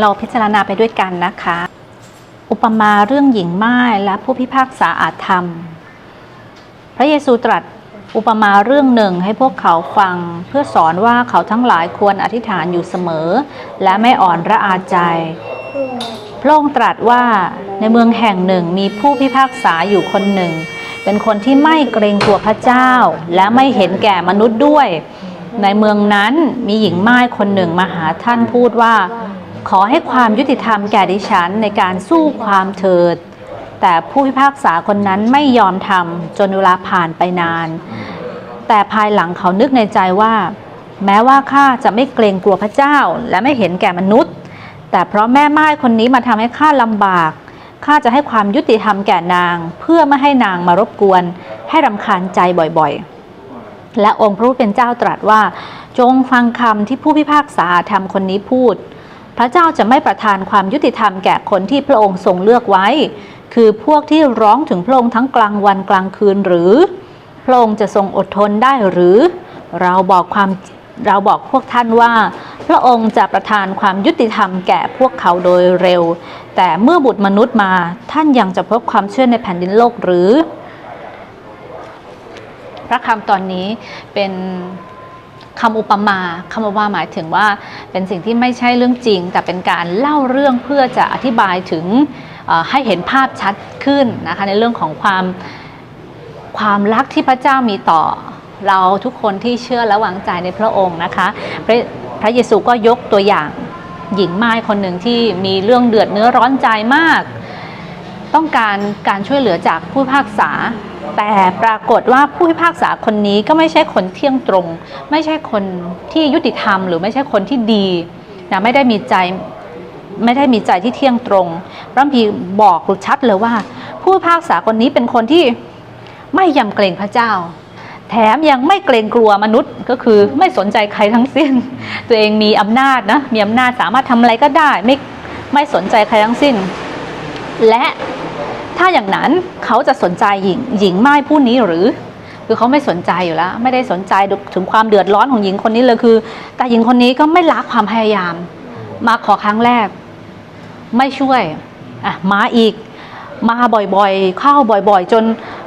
เราพิจารณาไปด้วยกันนะคะ อุปมาเรื่องหญิงไม้และผู้พิพากษาอาธรรม พระเยซูตรัสอุปมาเรื่องหนึ่งให้พวกเขาฟัง เพื่อสอนว่าเขาทั้งหลายควรอธิษฐานอยู่เสมอ และไม่อ่อนระอาใจ พระองค์ตรัสว่าในเมืองแห่งหนึ่งมีผู้พิพากษาอยู่คนหนึ่ง เป็นคนที่ไม่เกรงกลัวพระเจ้า และไม่เห็นแก่มนุษย์ด้วย ในเมืองนั้นมีหญิงไม้คนหนึ่งมาหาท่านพูดว่า ขอให้ความยุติธรรมแก่ดิฉันในการสู้ความเถิด แต่ผู้พิพากษาคนนั้นไม่ยอมทำจนเวลาผ่านไปนาน แต่ภายหลังเขานึกในใจว่า แม้ว่าข้าจะไม่เกรงกลัวพระเจ้า และไม่เห็นแก่มนุษย์ แต่เพราะแม่ไม้คนนี้มาทำให้ข้าลำบากข้าจะให้ความยุติธรรมแก่นาง เพื่อไม่ให้นางมารบกวน ให้รำคาญใจบ่อยๆ และองค์พระผู้เป็นเจ้าตรัสว่า จงฟังคำที่ผู้พิพากษาทำคนนี้พูด พระเจ้าจะไม่ประทานความยุติธรรมแก่คนที่พระองค์ทรงเลือกไว้ คือพวกที่ร้องถึงพระองค์ทั้งกลางวันกลางคืนหรือ พระองค์จะทรงอดทนได้หรือ เราบอกความเราบอกพวกท่านว่า พระองค์จะประทานความยุติธรรมแก่พวกเขาโดยเร็ว แต่เมื่อบุตรมนุษย์มาท่านยังจะพบความเชื่อในแผ่นดินโลกหรือ พระคำตอนนี้เป็น คำอุปมาคำอุปมาหมายถึงว่าเป็นสิ่งที่ไม่ใช่เรื่องจริง แต่เป็นการเล่าเรื่องเพื่อจะอธิบายถึงให้เห็นภาพชัดขึ้นนะคะในเรื่องของความความรักที่พระเจ้ามีต่อเราทุกคนที่เชื่อและวางใจในพระองค์นะคะพระพระเยซูก็ยกตัวอย่างหญิงไม้คนหนึ่งที่มีเรื่องเดือดเนื้อร้อนใจมาก ต้องการการช่วยเหลือจากผู้พากษา แต่ปรากฏว่าผู้พิพากษาคนนี้ก็ไม่ใช่คนเที่ยงตรง ไม่ใช่คนที่ยุติธรรม หรือไม่ใช่คนที่ดีนะไม่ได้มีใจไม่ได้มีใจที่เที่ยงตรงพระคัมภีร์บอกชัดเลยว่า ผู้พิพากษาคนนี้เป็นคนที่ไม่ยำเกรงพระเจ้า แถมยังไม่เกรงกลัวมนุษย์ก็คือไม่สนใจใครทั้งสิ้น ตัวเองมีอำนาจนะมีอำนาจสามารถทำอะไรก็ได้ไม่ไม่สนใจใครทั้งสิ้น และ ถ้าอย่างนั้นเขาจะสนใจหญิงหญิงไม้ผู้นี้หรือ คือเขาไม่สนใจอยู่แล้ว ไม่ได้สนใจถึงความเดือดร้อนของหญิงคนนี้เลยคือ แต่หญิงคนนี้ก็ไม่ละความพยายาม มาขอครั้งแรก ไม่ช่วยอะมาอีก มาบ่อยๆ เข้าบ่อยๆ จน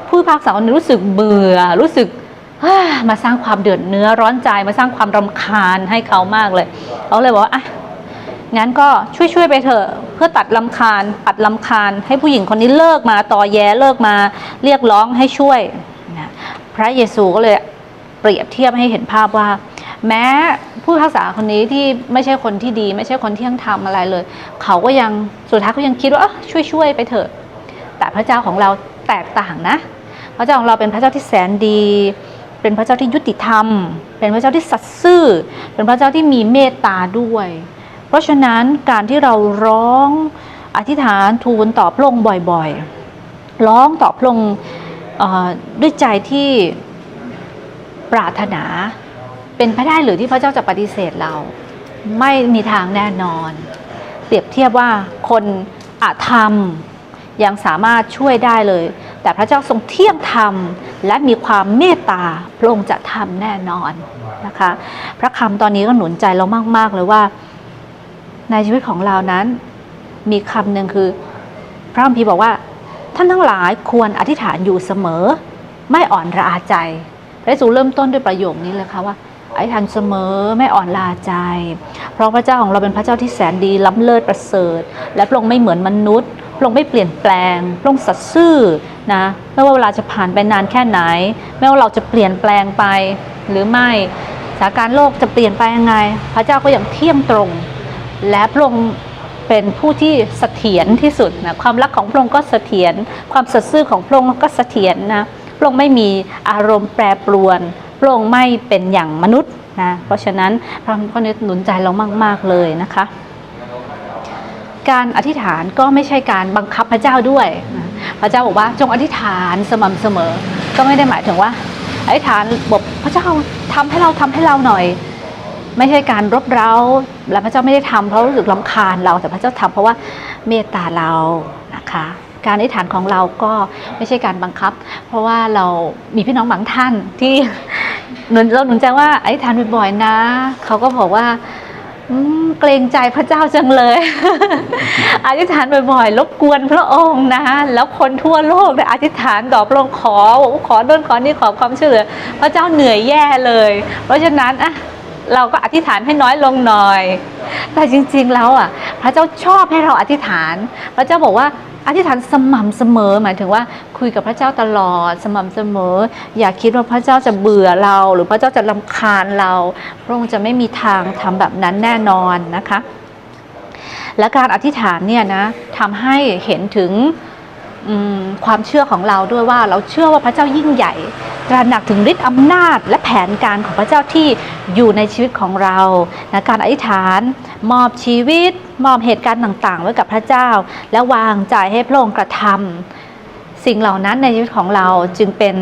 ผู้พิพากษาคนนี้รู้สึกเบื่อรู้สึกมาสร้างความเดือดเนื้อร้อนใจมาสร้างความรำคาญให้เขามากเลยเขาเลยบอกว่าอะ งั้นก็ช่วยๆไปเถอะเพื่อตัดลำคาญปัดลำคาญ ให้ผู้หญิงคนนี้เลิกมาต่อแย้เลิกมาเรียกร้องให้ช่วยนะพระเยซูก็เลยเปรียบเทียบให้เห็นภาพว่า แม้ผู้พิพากษาคนนี้ที่ไม่ใช่คนที่ดี ไม่ใช่คนที่ยังทำอะไรเลย เขาก็ยังสุดท้ายก็ยังคิดว่าช่วยช่วยๆไปเถอะ แต่พระเจ้าของเราแตกต่างนะ พระเจ้าของเราเป็นพระเจ้าที่แสนดี เป็นพระเจ้าที่ยุติธรรม เป็นพระเจ้าที่สัตย์ซื่อ เป็นพระเจ้าที่มีเมตตาด้วย เพราะฉะนั้นการที่เราร้องอธิษฐานทูลต่อพระองค์บ่อยๆ ร้องต่อพระองค์ด้วยใจที่ปรารถนาเป็นไปได้หรือที่พระเจ้าจะปฏิเสธเรา ไม่มีทางแน่นอน เปรียบเทียบว่าคนอาธรรมยังสามารถช่วยได้เลย แต่พระเจ้าทรงเที่ยงธรรม และมีความเมตตาพระองค์จะทำแน่นอนนะคะ พระคำตอนนี้ก็หนุนใจเรามาก ๆ เลยว่า ในชีวิตของเรานั้น มีคำหนึ่งคือ พระคัมภีร์บอกว่า ท่านทั้งหลายควรอธิษฐานอยู่เสมอ ไม่อ่อนระอาใจ พระเยซูเริ่มต้นด้วยประโยคนี้เลยค่ะว่าอธิษฐานเสมอไม่อ่อนลาใจ เพราะพระเจ้าของเราเป็นพระเจ้าที่แสนดีล้ำเลิศประเสริฐ และพระองค์ไม่เหมือนมนุษย์พระองค์ไม่เปลี่ยนแปลงพระองค์สัตย์ซื่อนะไม่ว่าเวลาจะผ่านไปนานแค่ไหน ไม่ว่าเราจะเปลี่ยนแปลงไปหรือไม่สถานการณ์โลกจะเปลี่ยนไปยังไง พระเจ้าก็ยังเที่ยงตรง และพระองค์เป็นผู้ที่เสถียรที่สุดนะความรักของพระองค์ก็เสถียรความสัตย์ซื่อของพระองค์ก็เสถียรนะพระองค์ไม่มีอารมณ์แปรปรวนพระองค์ไม่เป็นอย่างมนุษย์นะเพราะฉะนั้นพระพระหนุนใจเรามาก ๆเลยนะคะ การอธิษฐานก็ไม่ใช่การบังคับพระเจ้าด้วยนะพระเจ้าบอกว่าจงอธิษฐานสม่ำเสมอ ก็ไม่ได้หมายถึงว่าอธิษฐานบอกพระเจ้าทำให้เราทำให้เราหน่อย ไม่ใช่การรบเร้าและพระเจ้าไม่ได้ทำเพราะรู้สึกลำคาญเราแต่พระเจ้าทำเพราะว่าเมตตาเรานะคะ การอธิษฐานของเราก็ไม่ใช่การบังคับ เพราะว่าเรามีพี่น้องบางท่านที่หนุนเราหนุนใจว่าอธิษฐานบ่อยๆนะเขาก็บอกว่าเกรงใจพระเจ้าจังเลย อธิษฐานบ่อยๆ รบกวนพระองค์นะแล้วคนทั่วโลกเนี่ยอธิษฐานต่อพระองค์ขออกว่าขอโน่นขอนี่ขอความช่วยเหลือพระเจ้าเหนื่อยแย่เลย เพราะฉะนั้นอะ เราก็อธิษฐานให้น้อยลงหน่อย แต่จริงๆแล้วอะ พระเจ้าชอบให้เราอธิษฐาน พระเจ้าบอกว่าอธิษฐานสม่ำเสมอ หมายถึงว่าคุยกับพระเจ้าตลอดสม่ำเสมอ อย่าคิดว่าพระเจ้าจะเบื่อเรา หรือพระเจ้าจะลำคาญเรา พระองค์จะไม่มีทางทำแบบนั้นแน่นอนนะคะ และการอธิษฐานเนี่ยนะทำให้เห็นถึง ความเชื่อของเราด้วยว่าเราเชื่อว่าพระเจ้ายิ่งใหญ่ตระหนักถึงฤทธิ์อำนาจและแผนการของพระเจ้าที่อยู่ในชีวิตของเรานะการอธิษฐานมอบชีวิต มอบเหตุการณ์ต่างๆ ไว้กับพระเจ้า และวางใจให้พระองค์กระทำสิ่งเหล่านั้นในชีวิตของเราจึงเป็น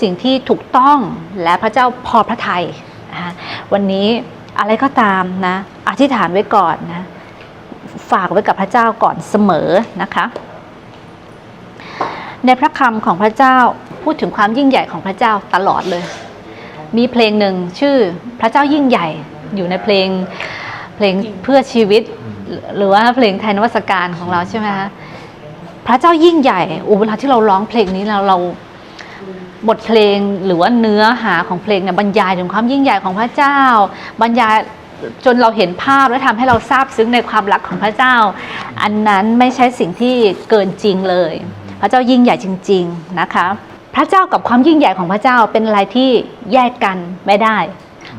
สิ่งที่ถูกต้องและพระเจ้าพอพระทัยนะวันนี้อะไรก็ตามนะอธิษฐานไว้ก่อนนะฝากไว้กับพระเจ้าก่อนเสมอนะคะ ในพระคำของพระเจ้าพูดถึงความยิ่งใหญ่ของพระเจ้าตลอดเลย มีเพลงหนึ่งชื่อพระเจ้ายิ่งใหญ่อยู่ในเพลงเพลงเพื่อชีวิต หรือว่าเพลงไทยนวัตการของเราใช่ไหมคะพระเจ้ายิ่งใหญ่โอ้เวลาที่เราร้องเพลงนี้เราเราบทเพลงหรือว่าเนื้อหาของเพลงเนี่ยบรรยายถึงความยิ่งใหญ่ของพระเจ้า บรรยายจนเราเห็นภาพและทำให้เราซาบซึ้งในความรักของพระเจ้า อันนั้นไม่ใช่สิ่งที่เกินจริงเลย พระเจ้ายิ่งใหญ่จริง ๆนะคะ พระเจ้ากับความยิ่งใหญ่ของพระเจ้าเป็นอะไรที่แยกกันไม่ได้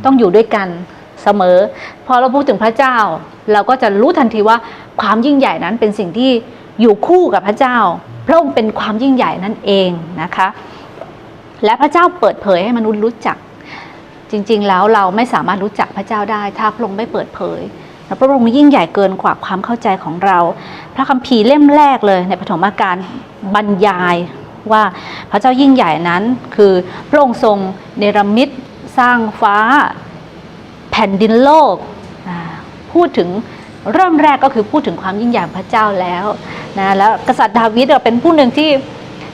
ต้องอยู่ด้วยกันเสมอ พอเราพูดถึงพระเจ้า เราก็จะรู้ทันทีว่าความยิ่งใหญ่นั้นเป็นสิ่งที่อยู่คู่กับพระเจ้า พระองค์เป็นความยิ่งใหญ่นั่นเองนะคะ และพระเจ้าเปิดเผยให้มนุษย์รู้จัก จริงๆแล้วเราไม่สามารถรู้จักพระเจ้าได้ ถ้าพระองค์ไม่เปิดเผย และพระองค์ยิ่งใหญ่เกินกว่าความเข้าใจของเรา พระคัมภีร์เล่มแรกเลยในปฐมกาลบรรยายว่าพระเจ้ายิ่งใหญ่นั้น คือพระองค์ทรงเนรมิตสร้างฟ้าแผ่นดินโลก พูดถึงเริ่มแรกก็คือพูดถึงความยิ่งใหญ่พระเจ้าแล้วนะแล้วกษัตริย์ดาวิดเป็นผู้หนึ่งที่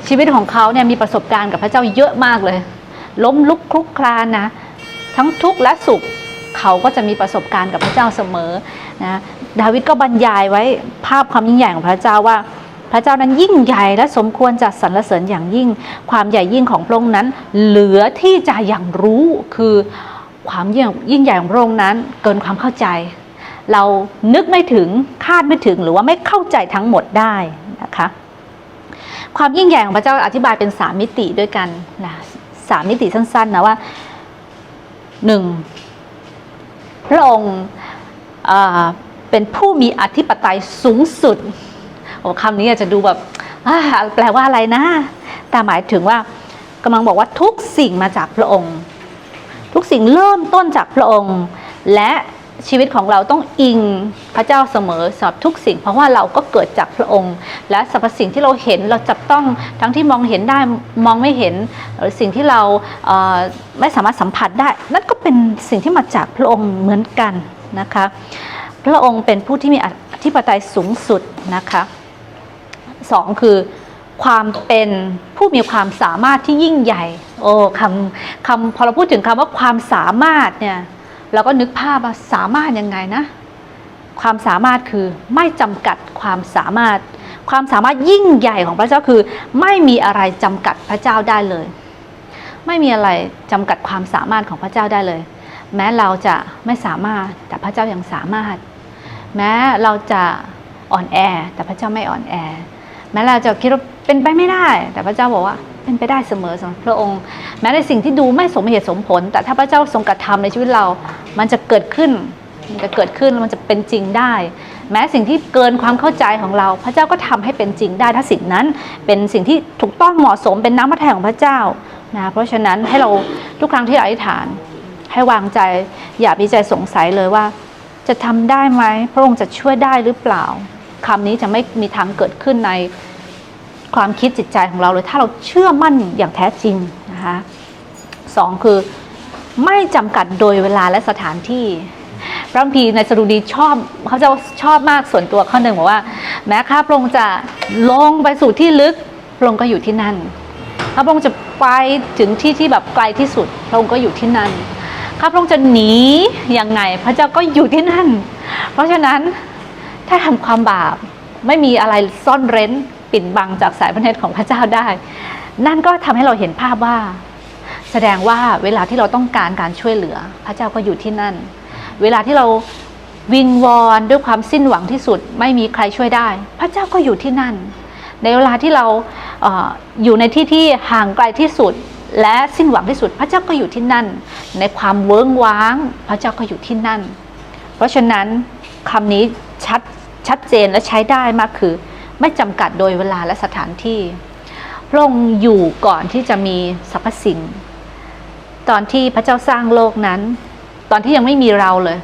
ชีวิตของเขาเนี่ยมีประสบการณ์กับพระเจ้าเยอะมากเลย ล้มลุกคลุกคลานนะทั้งทุกข์และสุข เขาก็จะมีประสบการณ์กับพระเจ้าเสมอนะดาวิดก็บรรยายไว้ภาพความยิ่งใหญ่ของพระเจ้าว่า พระเจ้านั้นยิ่งใหญ่และสมควรจะสรรเสริญอย่างยิ่ง ความใหญ่ยิ่งของพระองค์นั้น เหลือที่จะอย่างรู้คือความยิ่งใหญ่ของพระองค์นั้น เกินความเข้าใจ เรานึกไม่ถึงคาดไม่ถึงหรือว่าไม่เข้าใจทั้งหมดได้นะคะความยิ่งใหญ่ของพระเจ้าอธิบายเป็นสามมิติด้วยกันนะสามมิติสั้นๆนะว่าหนึ่ง ระองค์เป็นผู้มีอธิปไตยสูงสุดโอ้คำนี้อาจจะดูแบบแปลว่าอะไรนะ แต่หมายถึงว่ากำลังบอกว่าทุกสิ่งมาจากพระองค์ ทุกสิ่งเริ่มต้นจากพระองค์ และ ชีวิตของเราต้องอิงพระเจ้าเสมอสำหรับทุกสิ่ง เพราะว่าเราก็เกิดจากพระองค์ และสรรพสิ่งที่เราเห็นเราจับต้องทั้งที่มองเห็นได้มองไม่เห็นหรือสิ่งที่เราไม่สามารถสัมผัสได้ นั่นก็เป็นสิ่งที่มาจากพระองค์เหมือนกันนะคะพระองค์เป็นผู้ที่มีอธิปไตยสูงสุดนะคะสองคือความเป็นผู้มีความสามารถที่ยิ่งใหญ่ โอ้คำคำพอเราพูดถึงคำว่าความสามารถเนี่ย เราก็นึกภาพว่าสามารถยังไงนะ ความสามารถคือไม่จำกัดความสามารถ ความสามารถยิ่งใหญ่ของพระเจ้าคือ ไม่มีอะไรจำกัดพระเจ้าได้เลย ไม่มีอะไรจำกัดความสามารถของพระเจ้าได้เลย แม้เราจะไม่สามารถแต่พระเจ้ายังสามารถ แม้เราจะอ่อนแอ แต่พระเจ้าไม่อ่อนแอ แม้เราจะคิดว่าเป็นไปไม่ได้ แต่พระเจ้าบอกว่าเป็นไปได้เสมอสำหรับพระองค์ แม้ในสิ่งที่ดูไม่สมเหตุสมผล แต่ถ้าพระเจ้าทรงกระทำในชีวิตเรา มันจะเกิดขึ้นมันจะเกิดขึ้นแล้วมันจะเป็นจริงได้ แม้สิ่งที่เกินความเข้าใจของเรา พระเจ้าก็ทำให้เป็นจริงได้ ถ้าสิ่งนั้นเป็นสิ่งที่ถูกต้องเหมาะสมเป็นน้ำพระทัยของพระเจ้านะเพราะฉะนั้นให้เราทุกครั้งที่อธิษฐาน ให้วางใจอย่ามีใจสงสัยเลยว่า จะทำได้ไหมพระองค์จะช่วยได้หรือเปล่าคำนี้จะไม่มีทางเกิดขึ้นในความคิดจิตใจของเราเลย ถ้าเราเชื่อมั่นอย่างแท้จริงนะคะสองคือ ไม่จำกัดโดยเวลาและสถานที่พระคัมภีร์ในสดุดีชอบเขาจะชอบมากส่วนตัวข้อหนึ่งบอกว่า แม้ข้าพระองค์จะลงไปสู่ที่ลึกพระองค์ก็อยู่ที่นั่นข้าพระองค์จะไปถึงที่ที่แบบไกลที่สุดพระองค์ก็อยู่ที่นั่นถ้าพระองค์จะหนียังไงพระเจ้าก็อยู่ที่นั่น เพราะฉะนั้นถ้าทำความบาปไม่มีอะไรซ่อนเร้นปิดบังจากสายพระเนตรของพระเจ้าได้ นั่นก็ทำให้เราเห็นภาพว่า แสดงว่าเวลาที่เราต้องการการช่วยเหลือ พระเจ้าก็อยู่ที่นั่น เวลาที่เราวิงวอนด้วยความสิ้นหวังที่สุด ไม่มีใครช่วยได้ พระเจ้าก็อยู่ที่นั่น ในเวลาที่เราเออยู่ในที่ที่ห่างไกลที่สุด และสิ้นหวังที่สุด พระเจ้าก็อยู่ที่นั่น ในความเวิ้งว้าง พระเจ้าก็อยู่ที่นั่น เพราะฉะนั้นคำนี้ชัดชัดเจนและใช้ได้มากคือ ไม่จำกัดโดยเวลาและสถานที่พระองค์อยู่ก่อนที่จะมีสรรพสิ่ง ตอนที่พระเจ้าสร้างโลกนั้น ตอนที่ยังไม่มีเราเลย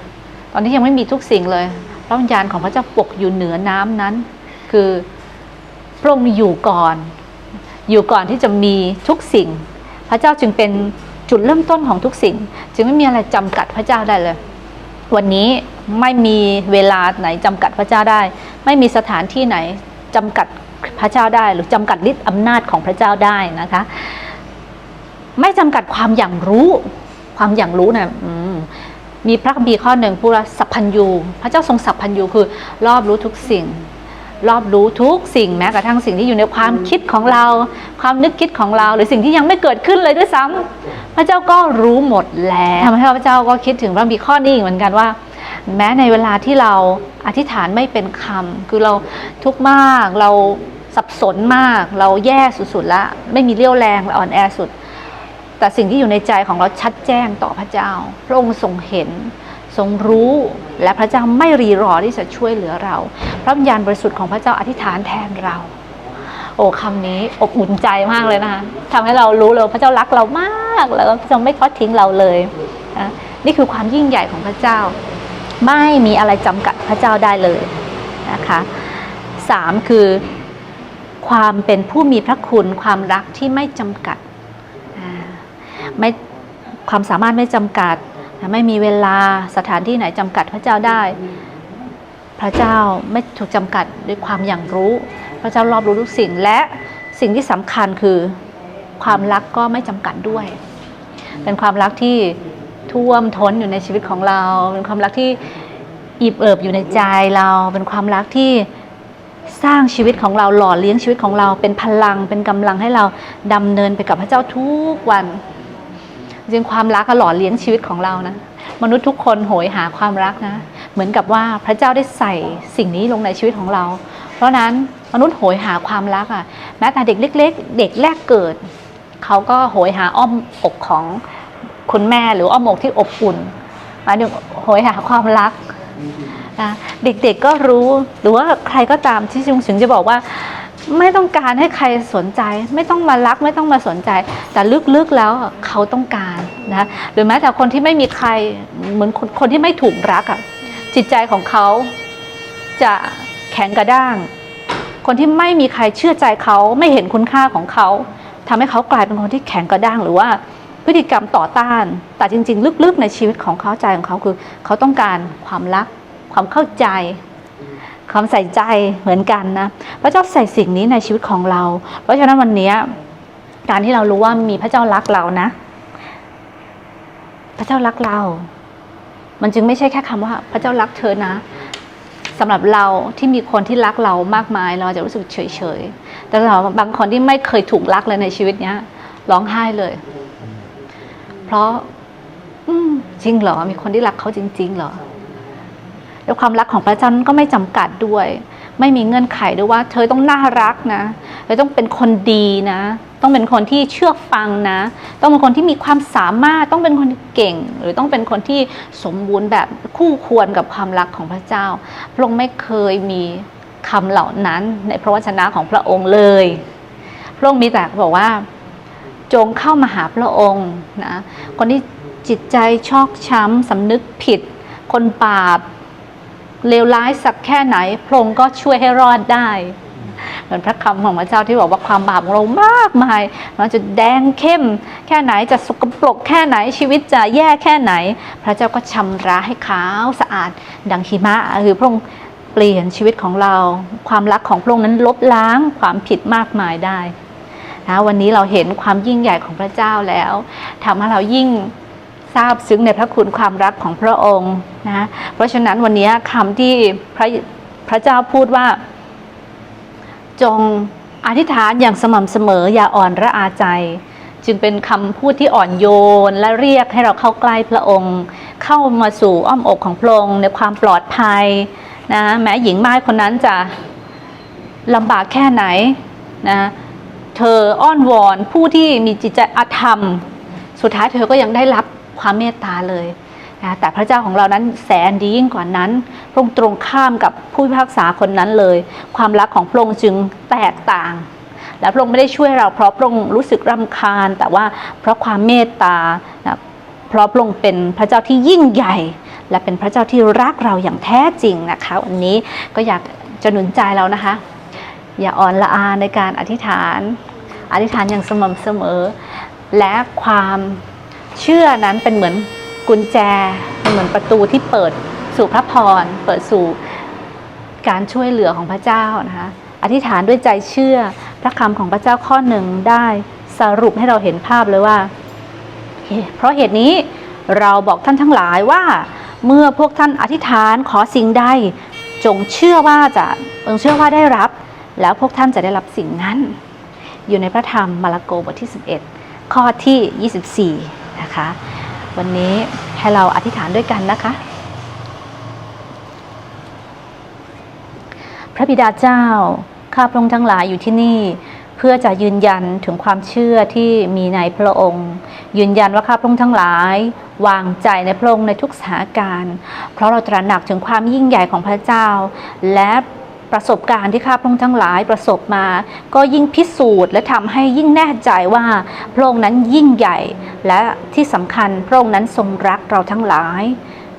ตอนที่ยังไม่มีทุกสิ่งเลย พระวิญญาณของพระเจ้าปกอยู่เหนือน้ำนั้น คือพระองค์อยู่ก่อน อยู่ก่อนที่จะมีทุกสิ่ง พระเจ้าจึงเป็นจุดเริ่มต้นของทุกสิ่ง จึงไม่มีอะไรจำกัดพระเจ้าได้เลย วันนี้ไม่มีเวลาไหนจำกัดพระเจ้าได้ ไม่มีสถานที่ไหนจำกัดพระเจ้าได้ หรือจำกัดฤทธิ์อำนาจของพระเจ้าได้นะคะ ไม่จำกัดความอย่างรู้ ความอย่างรู้นะอืมมีพระคัมภีร์ข้อหนึ่งพูดว่าสัพพัญญูพระเจ้าทรงสัพพัญญูคือ รอบรู้ทุกสิ่ง รอบรู้ทุกสิ่งแม้กระทั่งสิ่งที่อยู่ในความคิดของเรา ความนึกคิดของเรา หรือสิ่งที่ยังไม่เกิดขึ้นเลยด้วยซ้ำพระเจ้าก็รู้หมดแล้วทำให้พระเจ้าก็คิดถึงพระคัมภีร์ข้อนี้อีกเหมือนกันว่า แม้ในเวลาที่เราอธิษฐานไม่เป็นคำคือเราทุกข์มากเราสับสนมาก เราแย่สุดๆแล้วไม่มีเรี่ยวแรงเราอ่อนแอสุด แต่สิ่งที่อยู่ในใจของเราชัดแจ้งต่อพระเจ้า พระองค์ทรงเห็น ทรงรู้และพระเจ้าไม่รีรอที่จะช่วยเหลือเรา พระวิญญาณบริสุทธิ์ของพระเจ้าอธิษฐานแทนเรา โอ้คำนี้อบอุ่นใจมากเลยนะคะทำให้เรารู้เลยพระเจ้ารักเรามากแล้วพระเจ้าไม่ทอดทิ้งเราเลยนะนี่คือความยิ่งใหญ่ของพระเจ้า ไม่มีอะไรจำกัดพระเจ้าได้เลยนะคะสามคือความเป็นผู้มีพระคุณความรักที่ไม่จำกัด ไม่ความสามารถไม่จำกัด ไม่มีเวลาสถานที่ไหนจำกัดพระเจ้าได้ พระเจ้าไม่ถูกจำกัดด้วยความอย่างรู้ พระเจ้ารอบรู้ทุกสิ่งและสิ่งที่สำคัญคือความรักก็ไม่จำกัดด้วย เป็นความรักที่ท่วมท้นอยู่ในชีวิตของเรา เป็นความรักที่อิบเอิบอยู่ในใจเรา เป็นความรักที่สร้างชีวิตของเราหล่อเลี้ยงชีวิตของเรา เป็นพลังเป็นกำลังให้เราดำเนินไปกับพระเจ้าทุกวัน จริงความรักก็หล่อเลี้ยงชีวิตของเรานะ มนุษย์ทุกคนโหยหาความรักนะ เหมือนกับว่าพระเจ้าได้ใส่สิ่งนี้ลงในชีวิตของเรา เพราะนั้นมนุษย์โหยหาความรักอะแม้แต่เด็กเล็ก ๆ เด็กแรกเกิดเขาก็โหยหาอ้อมอกของคุณแม่หรืออ้อมอกที่อบอุ่นหมายถึงโหยหาความรักนะเด็กๆก็รู้หรือว่าใครก็ตามที่ถึงจะบอกว่า ไม่ต้องการให้ใครสนใจ ไม่ต้องมารักไม่ต้องมาสนใจ แต่ลึกๆแล้วเขาต้องการนะหรือแม้แต่คนที่ไม่มีใครเหมือนคนคนที่ไม่ถูกรักอะ่ะจิตใจของเขาจะแข็งกระด้าง คนที่ไม่มีใครเชื่อใจเขาไม่เห็นคุณค่าของเขาทำให้เขากลายเป็นคนที่แข็งกระด้างหรือว่าพฤติกรรมต่อต้าน แต่จริง ๆ ลึกๆ ในชีวิตของเขาใจของเขาคือ เขาต้องการความรัก ความเข้าใจ ความใส่ใจเหมือนกันนะพระเจ้าใส่สิ่งนี้ในชีวิตของเรา เพราะฉะนั้นวันนี้การที่เรารู้ว่ามีพระเจ้ารักเรานะ พระเจ้ารักเรา มันจึงไม่ใช่แค่คำว่า พระเจ้ารักเธอนะสำหรับเราที่มีคนที่รักเรามากมาย เราจะรู้สึกเฉยๆแต่สำหรับบางคนที่ไม่เคยถูกรักเลยในชีวิตเนี้ยร้องไห้เลย เพราะ อืจริงเหรอ มีคนที่รักเขาจริง ๆ เหรอ แล้วความรักของพระเจ้านั้นก็ไม่จำกัดด้วย ไม่มีเงื่อนไขด้วยว่า เธอต้องน่ารักนะเธอต้องเป็นคนดีนะ ต้องเป็นคนที่เชื่อฟังนะ ต้องเป็นคนที่มีความสามารถต้องเป็นคนที่เก่ง หรือต้องเป็นคนที่สมบูรณ์แบบคู่ควรกับความรักของพระเจ้า พระองค์ไม่เคยมีคำเหล่านั้นในพระวจนะของพระองค์เลย พระองค์มีแต่บอกว่าจงเข้ามาหาพระองค์นะคนที่จิตใจชอกช้ำสำนึกผิด คนบาป เลวร้ายสักแค่ไหน พระองค์ก็ช่วยให้รอดได้ เหมือนพระคำของพระเจ้าที่บอกว่าความบาปของเรามากมาย มันจะแดงเข้ม แค่ไหนจะสกปรกแค่ไหนชีวิตจะแย่แค่ไหน พระเจ้าก็ชำระให้ขาวสะอาด ดังหิมะคือพระองค์เปลี่ยนชีวิตของเรา ความรักของพระองค์นั้นลบล้างความผิดมากมายได้นะวันนี้เราเห็นความยิ่งใหญ่ของพระเจ้าแล้วทำให้เรายิ่ง ทราบซึ้งในพระคุณความรักของพระองค์นะเพราะฉะนั้นวันนี้คำที่พระพระเจ้าพูดว่า จงอธิษฐานอย่างสม่ำเสมออย่าอ่อนระอาใจ จึงเป็นคำพูดที่อ่อนโยน และเรียกให้เราเข้าใกล้พระองค์ เข้ามาสู่อ้อมอกของพระองค์ในความปลอดภัยนะแม้หญิงม่ายคนนั้นจะลำบากแค่ไหนนะเธออ้อนวอนผู้ที่มีจิตใจอธรรม สุดท้ายเธอก็ยังได้รับ ความเมตตาเลยนะแต่พระเจ้าของเรานั้นแสนดียิ่งกว่านั้น พระองค์ตรงข้ามกับผู้พิพากษาคนนั้นเลย ความรักของพระองค์จึงแตกต่าง และพระองค์ไม่ได้ช่วยเราเพราะพระองค์รู้สึกรำคาญ แต่ว่าเพราะความเมตตานะเพราะพระองค์เป็นพระเจ้าที่ยิ่งใหญ่ และเป็นพระเจ้าที่รักเราอย่างแท้จริงนะคะวันนี้ก็อยากจะหนุนใจเรานะคะ อย่าอ่อนละอาในการอธิษฐาน อธิษฐานอย่างสม่ำเสมอ และความ เชื่อนั้นเป็นเหมือนกุญแจเป็นเหมือนประตูที่เปิดสู่พระพร เปิดสู่การช่วยเหลือของพระเจ้านะคะอธิษฐานด้วยใจเชื่อพระคำของพระเจ้าข้อหนึ่งได้สรุปให้เราเห็นภาพเลยว่า เพราะเหตุนี้เราบอกท่านทั้งหลายว่า เมื่อพวกท่านอธิษฐานขอสิ่งใดจงเชื่อว่าจะจงเชื่อว่าได้รับ แล้วพวกท่านจะได้รับสิ่งนั้น อยู่ในพระธรรมมาระโกบทที่ 11 ข้อที่ 24 นะคะ วันนี้ให้เราอธิษฐานด้วยกันนะคะ พระบิดาเจ้า ข้าพระองค์ทั้งหลายอยู่ที่นี่เพื่อจะยืนยันถึงความเชื่อที่มีในพระองค์ ยืนยันว่าข้าพระองค์ทั้งหลาย วางใจในพระองค์ในทุกสถานการณ์ เพราะเราตระหนักถึงความยิ่งใหญ่ของพระเจ้า และ ประสบการณ์ที่ข้าพระองค์ทั้งหลายประสบมา ก็ยิ่งพิสูจน์และทำให้ยิ่งแน่ใจว่าพระองค์นั้นยิ่งใหญ่ และที่สำคัญพระองค์นั้นทรงรักเราทั้งหลาย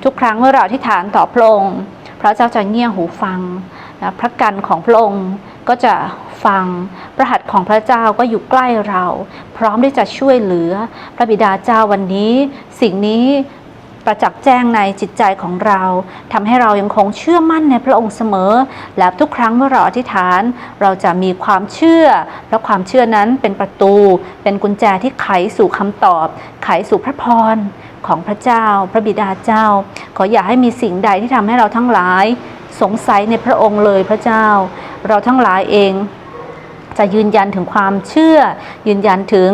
ทุกครั้งเมื่อเราอธิษฐานต่อพระองค์พระเจ้าจะเงี่ยหูฟังนะพระกันของพระองค์ก็จะฟังพระหัตถ์ของพระเจ้าก็อยู่ใกล้เรา พร้อมที่จะช่วยเหลือ พระบิดาเจ้าวันนี้ สิ่งนี้ ประจักษ์แจ้งในจิตใจของเราทำให้เรายังคงเชื่อมั่นในพระองค์เสมอ และทุกครั้งเมื่อเราอธิษฐาน เราจะมีความเชื่อ และความเชื่อนั้นเป็นประตู เป็นกุญแจที่ไขสู่คำตอบ ไขสู่พระพรของพระเจ้า พระบิดาเจ้า ขออย่าให้มีสิ่งใดที่ทำให้เราทั้งหลาย สงสัยในพระองค์เลยพระเจ้า เราทั้งหลายเอง จะยืนยันถึงความเชื่อ ยืนยันถึง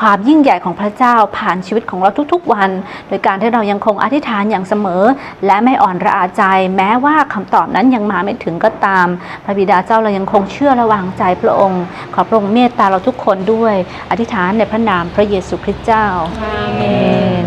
ความยิ่งใหญ่ของพระเจ้าผ่านชีวิตของเราทุกๆวัน โดยการที่เรายังคงอธิษฐานอย่างเสมอ และไม่อ่อนระอาใจ แม้ว่าคำตอบนั้นยังมาไม่ถึงก็ตาม พระบิดาเจ้าเรายังคงเชื่อและวางใจพระองค์ ขอพระองค์เมตตาเราทุกคนด้วย อธิษฐานในพระนามพระเยซูคริสต์เจ้าอาเมน